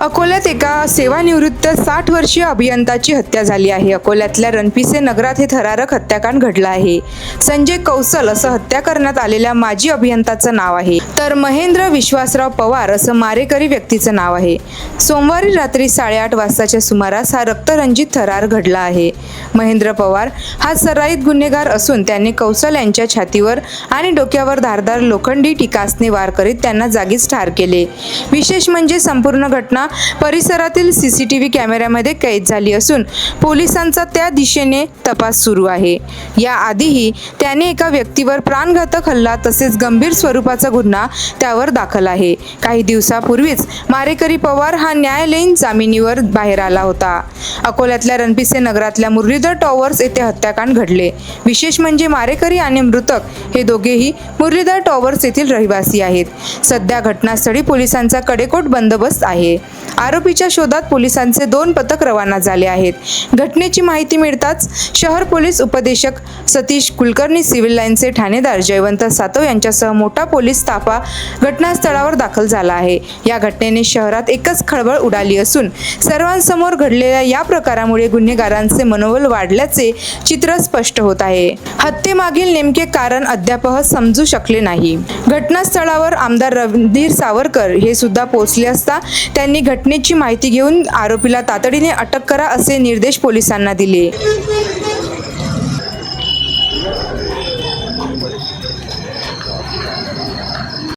अकोल्यात एका सेवानिवृत्त साठ वर्षीय अभियंताची हत्या झाली आहे. अकोल्यातल्या रणपिसे नगरात हे थरारक हत्याकांड घडलं आहे. संजय कौसल असं हत्या करण्यात आलेल्या माजी अभियंताचं नाव आहे. तर महेंद्र विश्वासराव पवार असं मारेकरी व्यक्तीचं नाव आहे. सोमवारी रात्री साडेआठ वाजताच्या सुमारास हा रक्तरंजित थरार घडला आहे. महेंद्र पवार. हा सराईत गुन्हेगार असून त्यांनी कौशल यांच्या छातीवर आणि डोक्यावर धारदार लोखंडी टिकासने वार करीत त्यांना जागीच ठार केले. विशेष म्हणजे संपूर्ण घटना परिसरातील सीसीटीव्ही कॅमेऱ्यामध्ये कैद झाली असून पोलिसांचा त्या दिशेने तपास सुरू आहे. याआधीही त्याने एका व्यक्तीवर प्राणघातक हल्ला तसेच गंभीर स्वरूपाचा गुन्हा त्यावर दाखल आहे. काही दिवसापूर्वीच मारेकरी पवार हा न्यायालयीन जामिनीवर बाहेर आला होता. अकोल्यातल्या रणपिसे नगरातल्या मुरलीधर टॉवर्स येथे हत्याकांड घडले. विशेष म्हणजे मारेकरी आणि मृतक हे दोघेही मुरलीधर टॉवर्स येथील रहिवासी आहेत. सध्या घटनास्थळी पोलिसांचा कडेकोट बंदोबस्त आहे. आरोपीच्या शोधात पोलिसांचे दोन पथक रवाना झाले आहेत. घटनेची माहिती मिळताच शहर पोलीस उपदेशक सतीश कुलकर्णी सिव्हिल लाईनचे ठाणेदार जयवंत सातव यांच्यासह मोठा पोलीस ताफा घटनास्थळावर दाखल झाला आहे. या घटनेने शहरात एकच खळबळ उडाली असून सर्वांसमोर घडलेल्या या प्रकारामुळे गुन्हेगारांचे मनोबल वाढल्याचे चित्र स्पष्ट होत आहे. हत्येमागील नेमके कारण अद्याप समजू शकले नाही. घटनास्थळावर आमदार रणधीर सावरकर हे सुद्धा पोहोचले असता त्यांनी घटनेची माहिती घेऊन आरोपीला तातडीने अटक करा असे निर्देश पोलिसांना दिले.